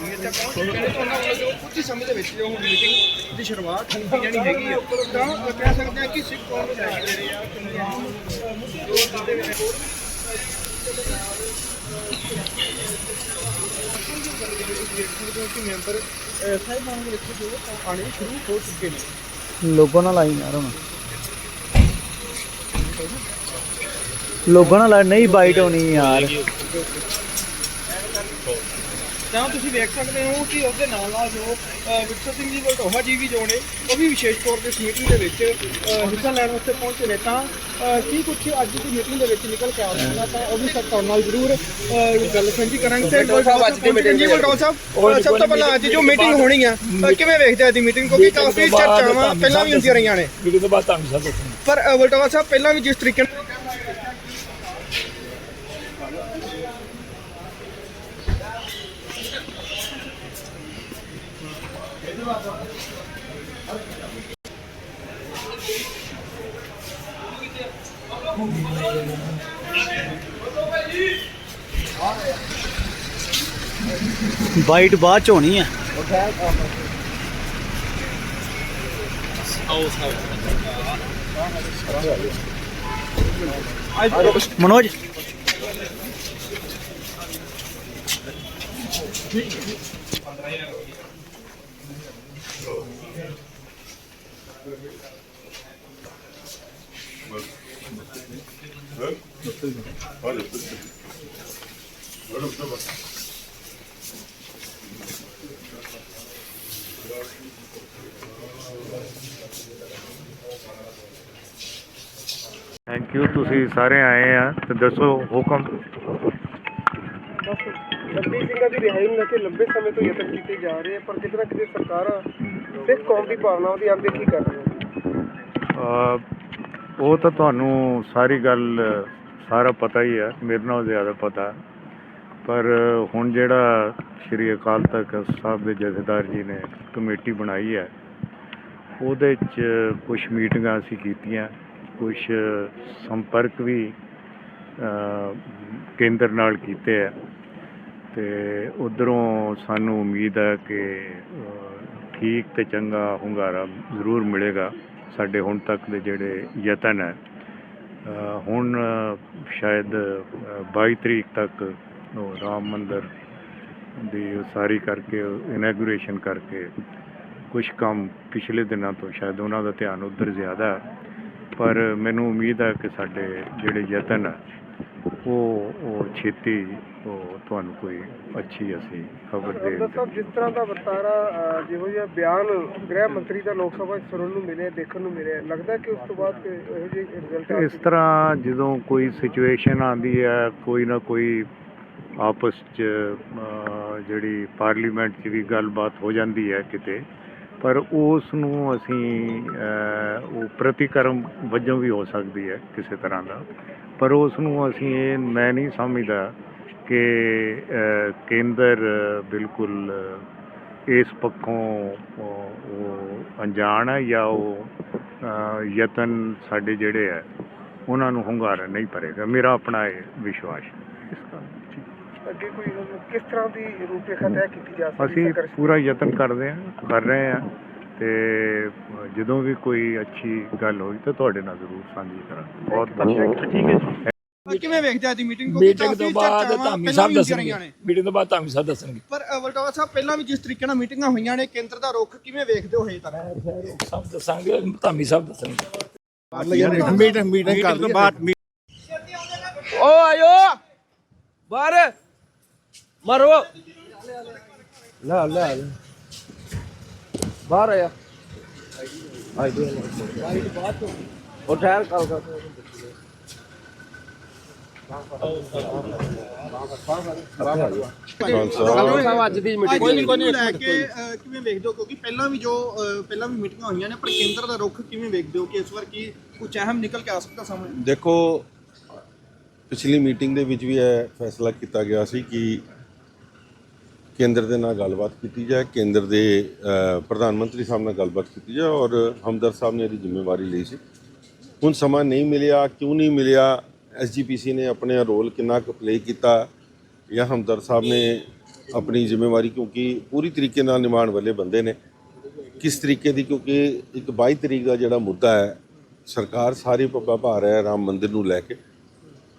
ਪ੍ਰਧਾਨ ਸਾਹਿਬ ਜੋ ਨੇ ਤੁਸੀਂ ਉਹਨਾਂ ਵੱਲੋਂ ਜੋ ਕੁਝ ਸਮੇਂ ਦੇ ਵਿੱਚ ਜੋ ਹੁਣ ਮੀਟਿੰਗ ਦੀ ਸ਼ੁਰੂਆਤ ਹੋਈ ਜਾਣੀ ਹੈਗੀ ਆ ਤਾਂ ਕਹਿ ਸਕਦੇ ਆ ਕਿ ਸਿੱਖ ਕੌਮ ਨੂੰ ਲੈ ਕੇ ਰਹੇ ਆ ਮੁੱਦੇ ਦੇ ਵਿੱਚ ਕਿ ਮੈਂਬਰ ਸਾਹਿਬਾਨ ਦੇ ਵਿੱਚ ਜੋ ਆਣੇ ਸ਼ੁਰੂ ਹੋ ਚੁੱਕੇ ਨੇ ਲੋਗੋ ਨਾਲ ਆਈ ਯਾਰ ਹੁਣ। ਲੋਗੋ ਨਾਲ ਨਹੀਂ ਬਾਈਟ ਹੋਣੀ ਯਾਰ। ਤਾਂ ਤੁਸੀਂ ਵੇਖ ਸਕਦੇ ਹੋ ਕਿ ਉਹਦੇ ਨਾਲ ਨਾਲ ਜੋ ਅ, ਵਿਕਸਰ ਸਿੰਘ ਜੀ ਵਲਟੋਹਾ ਜੀ ਵੀ ਜੋ ਨੇ ਉਹ ਵੀ ਵਿਸ਼ੇਸ਼ ਤੌਰ ਤੇ ਮੀਟਿੰਗ ਦੇ ਵਿੱਚ ਹਿੱਸਾ ਲੈਣ ਵਾਸਤੇ ਪਹੁੰਚੇ ਨੇ। ਤਾਂ ਕੀ ਕੁਝ ਅੱਜ ਦੀ ਮੀਟਿੰਗ ਦੇ ਵਿੱਚ ਨਿਕਲ ਕੇ ਆਉਂਦਾ ਤਾਂ ਉਹ ਵੀ ਸਭ ਤੁਹਾਡੇ ਨਾਲ ਜ਼ਰੂਰ ਗੱਲ ਸਾਂਝੀ ਕਰਾਂਗੇ। ਤੇ ਵਲਟੋਹਾ ਅੱਜ ਦੀ ਮੀਟਿੰਗ ਜੀ ਵਲਟੋਹਾ ਸਾਹਿਬ ਸਭ ਤੋਂ ਪਹਿਲਾਂ ਅੱਜ ਜੋ ਮੀਟਿੰਗ ਹੋਣੀ ਆ ਕਿਵੇਂ ਵੇਖਦੇ ਆ ਦੀ ਮੀਟਿੰਗ ਕਿਉਂਕਿ ਕਾਫੀ ਚਰਚਾਵਾਂ ਪਹਿਲਾਂ ਵੀ ਹੁੰਦੀਆਂ ਰਹੀਆਂ ਨੇ। ਵੀਡੀਓ ਤੋਂ ਬਾਅਦ ਤੁਹਾਨੂੰ ਸਭ ਪਰ ਵਲਟੋਹਾ ਸਾਹਿਬ ਪਹਿਲਾਂ ਵੀ ਜਿਸ ਤਰੀਕੇ ਨਾਲ ਬਾਈਟ ਬਾਅਦ ਚ ਹੋਣੀ ਹੈ ਮਨੋਜ। ਥੈਂਕ ਯੂ ਤੁਸੀਂ ਸਾਰੇ ਆਏ ਆ ਤੇ ਦੱਸੋ ਹੁਕਮ ਬਸ ਸਿੰਘਾਂ ਦੀ ਰਿਹਾਈ ਨੂੰ ਲੈ ਕੇ ਲੰਬੇ ਸਮੇਂ ਤੋਂ ਯਤਨ ਕੀਤੇ ਜਾ ਰਹੇ ਆ, ਪਰ ਕਿਤੇ ਨਾ ਕਿਤੇ ਸਰਕਾਰਾਂ ਸਿੱਖ ਕੌਮ ਦੀ ਭਾਵਨਾਵਾਂ ਦੀ ਅਣਦੇਖੀ ਕਰ ਰਹੀਆਂ ਉਹ ਤਾਂ ਤੁਹਾਨੂੰ ਸਾਰੀ ਗੱਲ, ਸਾਰਾ ਪਤਾ ਹੀ ਹੈ ਮੇਰੇ ਨਾਲੋਂ ਜ਼ਿਆਦਾ ਪਤਾ। ਪਰ ਹੁਣ ਜਿਹੜਾ ਸ਼੍ਰੀ ਅਕਾਲ ਤਖਤ ਸਾਹਿਬ ਦੇ ਜਥੇਦਾਰ ਜੀ ਨੇ ਕਮੇਟੀ ਬਣਾਈ ਹੈ, ਉਹਦੇ 'ਚ ਕੁਝ ਮੀਟਿੰਗਾਂ ਅਸੀਂ ਕੀਤੀਆਂ ਕੁਝ ਸੰਪਰਕ ਵੀ ਕੇਂਦਰ ਨਾਲ ਕੀਤੇ ਆ। ਤੇ ਉਧਰੋਂ ਸਾਨੂੰ ਉਮੀਦ ਹੈ ਕਿ ਠੀਕ ਤੇ ਚੰਗਾ ਹੁੰਗਾਰਾ ਜ਼ਰੂਰ ਮਿਲੇਗਾ ਸਾਡੇ ਹੁਣ ਤੱਕ ਦੇ ਜਿਹੜੇ ਯਤਨ ਹੈ। ਹੁਣ ਸ਼ਾਇਦ ਅਹ, 22 ਤਰੀਕ ਤੱਕ ਉਹ ਰਾਮ ਮੰਦਰ ਦੀ ਉਸਾਰੀ ਕਰਕੇ ਇਨੈਗੂਰੇਸ਼ਨ ਕਰਕੇ ਕੁਝ ਕੰਮ ਪਿਛਲੇ ਦਿਨਾਂ ਤੋਂ ਸ਼ਾਇਦ ਉਹਨਾਂ ਦਾ ਧਿਆਨ ਉਧਰ ਜ਼ਿਆਦਾ ਪਰ ਮੈਨੂੰ ਉਮੀਦ ਹੈ ਕਿ ਸਾਡੇ ਜਿਹੜੇ ਯਤਨ ਹੈ ਉਹ ਉਹ ਛੇਤੀ ਉਹ ਤੁਹਾਨੂੰ ਕੋਈ ਅੱਛੀ ਅਸੀਂ ਖਬਰ ਦੇ ਰੰਦਰ ਸਾਹਿਬ ਜਿਸ ਤਰ੍ਹਾਂ ਦਾ ਵਰਤਾਰਾ ਜਿਹੋ ਜਿਹਾ ਬਿਆਨ ਗ੍ਰਹਿ ਮੰਤਰੀ ਦਾ ਲੋਕ ਸਭਾ 'ਚ ਸੁਣਨ ਨੂੰ ਮਿਲਿਆ ਦੇਖਣ ਨੂੰ ਮਿਲਿਆ ਲੱਗਦਾ ਕਿ ਉਸ ਤੋਂ ਬਾਅਦ ਕਿ ਇਹੋ ਜਿਹੇ ਰਿਜ਼ਲਟ ਇਸ ਤਰ੍ਹਾਂ ਜਦੋਂ ਕੋਈ ਸਿਚੁਏਸ਼ਨ ਆਂਦੀ ਹੈ ਕੋਈ ਨਾ ਕੋਈ ਆਪਸ 'ਚ ਅਹ, ਜਿਹੜੀ ਪਾਰਲੀਮੈਂਟ 'ਚ ਵੀ ਗੱਲਬਾਤ ਹੋ ਜਾਂਦੀ ਹੈ ਕਿਤੇ ਪਰ ਉਸ ਨੂੰ ਅਸੀਂ ਉਹ ਪ੍ਰਤੀਕਰਮ ਵਜੋਂ ਵੀ ਹੋ ਸਕਦੀ ਹੈ ਕਿਸੇ ਤਰ੍ਹਾਂ ਦਾ। ਪਰ ਉਸ ਨੂੰ ਅਸੀਂ ਇਹ ਮੈਂ ਨਹੀਂ ਸਮਝਦਾ ਕਿ ਕੇਂਦਰ ਬਿਲਕੁਲ ਇਸ ਪੱਖੋਂ ਉਹ ਅਣਜਾਣ ਹੈ ਜਾਂ ਉਹ ਯਤਨ ਸਾਡੇ ਜਿਹੜੇ ਹੈ, ਉਹਨਾਂ ਨੂੰ ਹੁੰਗਾਰਾ ਨਹੀਂ ਭਰੇਗਾ। ਮੇਰਾ ਆਪਣਾ ਇਹ ਵਿਸ਼ਵਾਸ ਹੈ। ਅੱਗੇ ਕੋਈ ਕਿਸ ਤਰ੍ਹਾਂ ਦੀ ਰੂਪਰੇਖਾ ਤੈਅ ਕੀਤੀ ਜਾ ਸਕਦੀ ਅਸੀਂ ਸੰਘਰਸ਼ ਦੀ? ਪੂਰਾ ਯਤਨ ਕਰਦੇ ਹਾਂ ਕਰ ਰਹੇ ਹਾਂ ਤੇ ਜਦੋਂ ਵੀ ਕੋਈ ਅੱਛੀ ਗੱਲ ਹੋਈ ਤਾਂ ਤੁਹਾਡੇ ਨਾਲ ਜ਼ਰੂਰ ਸਾਂਝੀ ਕਰਾਂਗੇ। ਬਹੁਤ ਬਹੁਤ ਠੀਕ ਹੈ ਜੀ। ਕਿਵੇਂ ਵੇਖਦੇ ਆ ਦੀ ਮੀਟਿੰਗ ਮੀਟਿੰਗ ਤੋਂ ਬਾਅਦ ਧਾਮੀ ਸਾਹਿਬ ਦੱਸਣਗੇ। ਨੇ। ਮੀਟਿੰਗ ਤੋਂ ਬਾਅਦ ਧਾਮੀ ਸਾਹਿਬ ਦੱਸਣਗੇ। ਪਰ ਅ, ਵਲਟੋਆ ਸਾਹਿਬ ਪਹਿਲਾਂ ਵੀ ਜਿਸ ਤਰੀਕੇ ਨਾਲ ਮੀਟਿੰਗਾਂ ਹੋਈਆਂ ਨੇ ਕੇਂਦਰ ਦਾ ਰੁਖ ਕਿਵੇਂ ਵੇਖਦੇ ਹੋ ਹਜੇ ਤੱਕ? ਸਭ ਦੱਸਾਂਗੇ ਧਾਮੀ ਸਾਹਿਬ ਦੱਸਣਗੇ। ਮੀਟਿੰਗ ਮੀਟਿੰਗ ਕਰ ਤੋਂ ਬਾਅਦ ਓ ਆਇਓ! ਬਾਹਰ! ਮਾਰੋ। ਲੈ ਲੈ ਲੈ। ਬਾਹਰ ਆਇਆ ਆਈ ਦੋ ਉਹ ਠਹਿਰ ਕਾਲ ਕਰ ਅੱਜ ਦੀ ਮੀਟਿੰਗ ਲੈ ਕੇ ਕਿਵੇਂ ਵੇਖਦੇ ਹੋ? ਕਿਉਂਕਿ ਪਹਿਲਾਂ ਵੀ ਜੋ ਅ, ਪਹਿਲਾਂ ਵੀ ਮੀਟਿੰਗਾਂ ਹੋਈਆਂ ਨੇ ਪਰ ਕੇਂਦਰ ਦਾ ਰੁਖ ਕਿਵੇਂ ਵੇਖਦੇ ਹੋ ਕਿ ਇਸ ਵਾਰ ਕੀ ਕੁਝ ਅਹਿਮ ਨਿਕਲ ਕੇ ਆ ਸਕਦਾ ਸਾਹਮਣੇ? ਦੇਖੋ ਪਿਛਲੀ ਮੀਟਿੰਗ ਦੇ ਵਿੱਚ ਵੀ ਇਹ ਫੈਸਲਾ ਕੀਤਾ ਗਿਆ ਸੀ ਕਿ ਕੇਂਦਰ ਦੇ ਨਾਲ ਗੱਲਬਾਤ ਕੀਤੀ ਜਾਏ, ਕੇਂਦਰ ਦੇ ਪ੍ਰਧਾਨ ਮੰਤਰੀ ਸਾਹਿਬ ਨਾਲ ਗੱਲਬਾਤ ਕੀਤੀ ਜਾਏ ਔਰ ਹਮਦਰ ਸਾਹਿਬ ਨੇ ਇਹਦੀ ਜ਼ਿੰਮੇਵਾਰੀ ਲਈ ਸੀ। ਹੁਣ ਸਮਾਂ ਨਹੀਂ ਮਿਲਿਆ, ਕਿਉਂ ਨਹੀਂ ਮਿਲਿਆ? ਐਸਜੀਪੀਸੀ ਨੇ ਆਪਣੇ ਰੋਲ ਕਿੰਨਾ ਕੁ ਪਲੇ ਕੀਤਾ ਜਾਂ ਹਮਦਰ ਸਾਹਿਬ ਨੇ ਆਪਣੀ ਜ਼ਿੰਮੇਵਾਰੀ ਕਿਉਂਕਿ ਪੂਰੀ ਤਰੀਕੇ ਨਾਲ ਨਿਭਾਉਣ ਵਾਲੇ ਬੰਦੇ ਨੇ। ਕਿਸ ਤਰੀਕੇ ਦੀ? ਕਿਉਂਕਿ ਇੱਕ 22 ਤਰੀਕ ਦਾ ਜਿਹੜਾ ਮੁੱਦਾ ਹੈ, ਸਰਕਾਰ ਸਾਰੀ ਪੱਪਾ ਭਾ ਰਿਹਾ ਰਾਮ ਮੰਦਿਰ ਨੂੰ ਲੈ ਕੇ।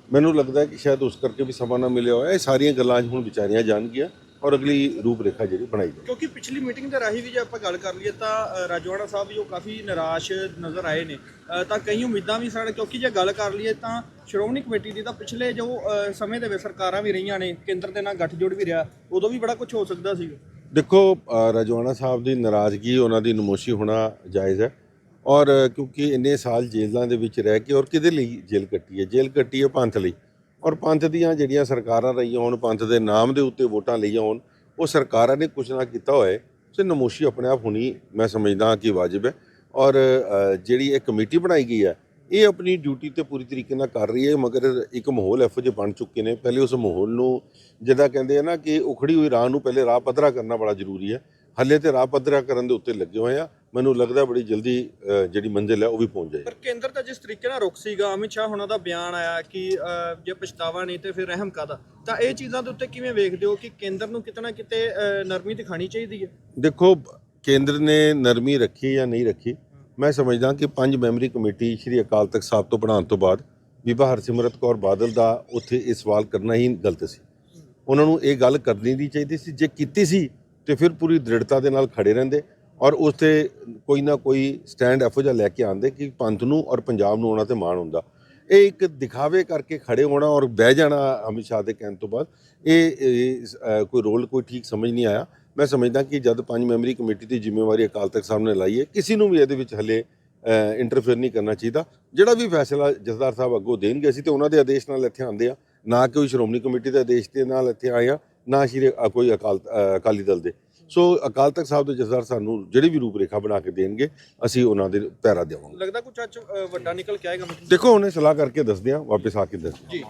ਮੈਨੂੰ ਲੱਗਦਾ ਕਿ ਸ਼ਾਇਦ ਉਸ ਕਰਕੇ ਵੀ ਸਮਾਂ ਨਾ ਮਿਲਿਆ ਹੋਇਆ ਇਹ ਸਾਰੀਆਂ ਗੱਲਾਂ ਹੁਣ ਵਿਚਾਰੀਆਂ ਜਾਣਗੀਆਂ। ਔਰ ਅਗਲੀ ਰੂਪ ਰੇਖਾ ਜਿਹੜੀ ਬਣਾਈ ਜਾਏ ਕਿਉਂਕਿ ਪਿਛਲੀ ਮੀਟਿੰਗ ਦੇ ਰਾਹੀਂ ਵੀ ਜੇ ਆਪਾਂ ਗੱਲ ਕਰ ਲਈਏ ਤਾਂ ਰਾਜਵਾੜਾ ਸਾਹਿਬ ਵੀ ਉਹ ਕਾਫੀ ਨਿਰਾਸ਼ ਨਜ਼ਰ ਆਏ ਨੇ। ਤਾਂ ਕਈ ਉਮੀਦਾਂ ਵੀ ਸਨ ਕਿਉਂਕਿ ਜੇ ਗੱਲ ਕਰ ਲਈਏ ਤਾਂ ਸ਼੍ਰੋਮਣੀ ਕਮੇਟੀ ਦੀ ਤਾਂ ਪਿਛਲੇ ਜੋ ਸਮੇਂ ਦੇ ਵਿੱਚ ਸਰਕਾਰਾਂ ਵੀ ਰਹੀਆਂ ਨੇ ਕੇਂਦਰ ਦੇ ਨਾਲ ਗੱਠਜੋੜ ਵੀ ਰਿਹਾ ਉਦੋਂ ਵੀ ਬੜਾ ਕੁਝ ਹੋ ਸਕਦਾ ਸੀ। ਦੇਖੋ ਅ, ਰਜਵਾਣਾ ਸਾਹਿਬ ਦੀ ਨਾਰਾਜ਼ਗੀ ਉਹਨਾਂ ਦੀ ਨਮੋਸ਼ੀ ਹੋਣਾ ਜਾਇਜ਼ ਹੈ। ਔਰ ਕਿਉਂਕਿ ਇੰਨੇ ਸਾਲ ਜੇਲ੍ਹਾਂ ਦੇ ਵਿੱਚ ਰਹਿ ਕੇ ਔਰ ਕਿਹਦੇ ਲਈ ਜੇਲ੍ਹ ਕੱਟੀ ਹੈ? ਜੇਲ੍ਹ ਕੱਟੀ ਹੈ ਪੰਥ ਲਈ। ਔਰ ਪੰਥ ਦੀਆਂ ਜਿਹੜੀਆਂ ਸਰਕਾਰਾਂ ਰਹੀਆਂ ਹੋਣ, ਪੰਥ ਦੇ ਨਾਮ ਦੇ ਉੱਤੇ ਵੋਟਾਂ ਲਈਆਂ ਹੋਣ, ਉਹ ਸਰਕਾਰਾਂ ਨੇ ਕੁਝ ਨਾ ਕੀਤਾ ਹੋਏ। ਤੇ ਨਮੋਸ਼ੀ ਆਪਣੇ ਆਪ ਹੋਣੀ ਮੈਂ ਸਮਝਦਾ ਕਿ ਵਾਜib ਹੈ। ਔਰ ਜਿਹੜੀ ਇਹ ਕਮੇਟੀ ਬਣਾਈ ਗਈ ਹੈ, ਇਹ ਆਪਣੀ ਡਿਊਟੀ ਤੇ ਪੂਰੀ ਤਰੀਕੇ ਨਾਲ ਕਰ ਰਹੀ ਹੈ। ਮਗਰ ਇੱਕ ਮਾਹੌਲ ਇਹੋ ਜਿਹੇ ਬਣ ਚੁੱਕੇ ਨੇ। ਪਹਿਲੇ ਉਸ ਮਾਹੌਲ ਨੂੰ ਜਿੱਦਾਂ ਕਹਿੰਦੇ ਆ ਨਾ ਕਿ ਉਖੜੀ ਹੋਈ ਰਾਹ ਨੂੰ ਪਹਿਲੇ ਰਾਹ ਪੱਧਰਾ ਕਰਨਾ ਬੜਾ ਜ਼ਰੂਰੀ ਹੈ। ਹੱਲੇ ਤੇ ਰਾਹ ਪੱਧਰਾ ਕਰਨ ਦੇ ਉੱਤੇ ਲੱਗੇ ਹੋਏ ਆ। ਮੈਨੂੰ ਲੱਗਦਾ ਬੜੀ ਜਲਦੀ ਜਿਹੜੀ ਮੰਜ਼ਿਲ ਹੈ ਉਹ ਵੀ ਪਹੁੰਚ ਜਾਏਗੀ। ਪਰ ਕੇਂਦਰ ਤਾਂ ਜਿਸ ਤਰੀਕੇ ਨਾਲ ਰੁਕ ਸੀਗਾ ਅਮਿਤ ਸ਼ਾਹ ਹੁਣਾਂ ਦਾ ਬਿਆਨ ਆਇਆ ਕਿ ਜੇ ਪਛਤਾਵਾ ਨਹੀਂ ਤੇ ਫਿਰ ਰਹਿਮ ਕਾਦਾ ਤਾਂ ਇਹ ਚੀਜ਼ਾਂ ਦੇ ਉੱਤੇ ਕਿਵੇਂ ਵੇਖਦੇ ਹੋ ਕਿ ਕੇਂਦਰ ਨੂੰ ਕਿਤੇ ਨਾ ਕਿਤੇ ਨਰਮੀ ਦਿਖਾਣੀ ਚਾਹੀਦੀ ਹੈ? ਦੇਖੋ ਕੇਂਦਰ ਨੇ ਨਰਮੀ ਰੱਖੀ ਜਾਂ ਨਹੀਂ ਰੱਖੀ ਮੈਂ ਸਮਝਦਾ ਕਿ ਪੰਜ ਮੈਂਬਰੀ ਕਮੇਟੀ ਸ਼੍ਰੀ ਅਕਾਲ ਤਖਤ ਸਾਹਿਬ ਤੋਂ ਬਣਾਉਣ ਤੋਂ ਬਾਅਦ ਬੀਬਾ ਹਰਸਿਮਰਤ ਕੌਰ ਬਾਦਲ ਦਾ ਉੱਥੇ ਇਹ ਸਵਾਲ ਕਰਨਾ ਹੀ ਗਲਤ ਸੀ। ਉਹਨਾਂ ਨੂੰ ਇਹ ਗੱਲ ਕਰਨੀ ਨਹੀਂ ਚਾਹੀਦੀ ਸੀ ਜੇ ਕੀਤੀ ਸੀ ਤੇ ਫਿਰ ਪੂਰੀ ਦ੍ਰਿੜਤਾ ਦੇ ਨਾਲ ਖੜੇ ਰਹਿੰਦੇ ਔਰ ਉਸ ਤੇ ਕੋਈ ਨਾ ਕੋਈ ਸਟੈਂਡ ਇਹੋ ਜਿਹਾ ਲੈ ਕੇ ਆਉਂਦੇ ਕਿ ਪੰਥ ਨੂੰ ਔਰ ਪੰਜਾਬ ਨੂੰ ਉਹਨਾਂ ਤੇ ਮਾਣ ਹੁੰਦਾ। ਇਹ ਇੱਕ ਦਿਖਾਵੇ ਕਰਕੇ ਖੜੇ ਹੋਣਾ ਔਰ ਬਹਿ ਜਾਣਾ ਅਮਿਤ ਸ਼ਾਹ ਦੇ ਕਹਿਣ ਤੋਂ ਬਾਅਦ, ਇਹ ਕੋਈ ਰੋਲ ਕੋਈ ਠੀਕ ਸਮਝ ਨਹੀਂ ਆਇਆ। ਮੈਂ ਸਮਝਦਾ ਕਿ ਜਦ ਪੰਜ ਮੈਂਬਰੀ ਕਮੇਟੀ ਦੀ ਜ਼ਿੰਮੇਵਾਰੀ ਅਕਾਲ ਤਖਤ ਸਾਹਿਬ ਨੇ ਲਾਈ ਹੈ, ਕਿਸੇ ਨੂੰ ਵੀ ਇਹਦੇ ਵਿੱਚ ਹਲੇ ਇੰਟਰਫੇਅਰ ਨਹੀਂ ਕਰਨਾ ਚਾਹੀਦਾ। ਜਿਹੜਾ ਵੀ ਫੈਸਲਾ ਜਥੇਦਾਰ ਸਾਹਿਬ ਅੱਗੋਂ ਦੇਣਗੇ, ਅਸੀਂ ਤੇ ਉਹਨਾਂ ਦੇ ਆਦੇਸ਼ ਨਾਲ ਇੱਥੇ ਆਂਦੇ ਆ ਨਾ ਕੋਈ ਸ਼੍ਰੋਮਣੀ ਕਮੇਟੀ ਦੇ ਆਦੇਸ਼ ਦੇ ਨਾਲ ਇੱਥੇ ਆਏ ਆ ਨਾ ਸ਼੍ਰੀ ਕੋਈ ਅਕਾਲ ਅਕਾਲੀ ਦਲ ਦੇ। ਸੋ ਅਕਾਲ ਤਖਤ ਸਾਹਿਬ ਦੇ ਜਥੇਦਾਰ ਸਾਨੂੰ ਜਿਹੜੀ ਵੀ ਰੂਪਰੇਖਾ ਬਣਾ ਕੇ ਦੇਣਗੇ ਅਸੀਂ ਉਹਨਾਂ ਦੇ ਪੈਰਾ ਦੇਵਾਂਗੇ ਲੱਗਦਾ ਕੁਝ ਅੱਜ ਵੱਡਾ ਨਿਕਲ ਕੇ ਆਏਗਾ? ਦੇਖੋ ਉਹਨੇ ਸਲਾਹ ਕਰਕੇ ਦੱਸਦੇ ਆ ਵਾਪਸ ਆ ਕੇ ਦੱਸਦੇ ਜੀ।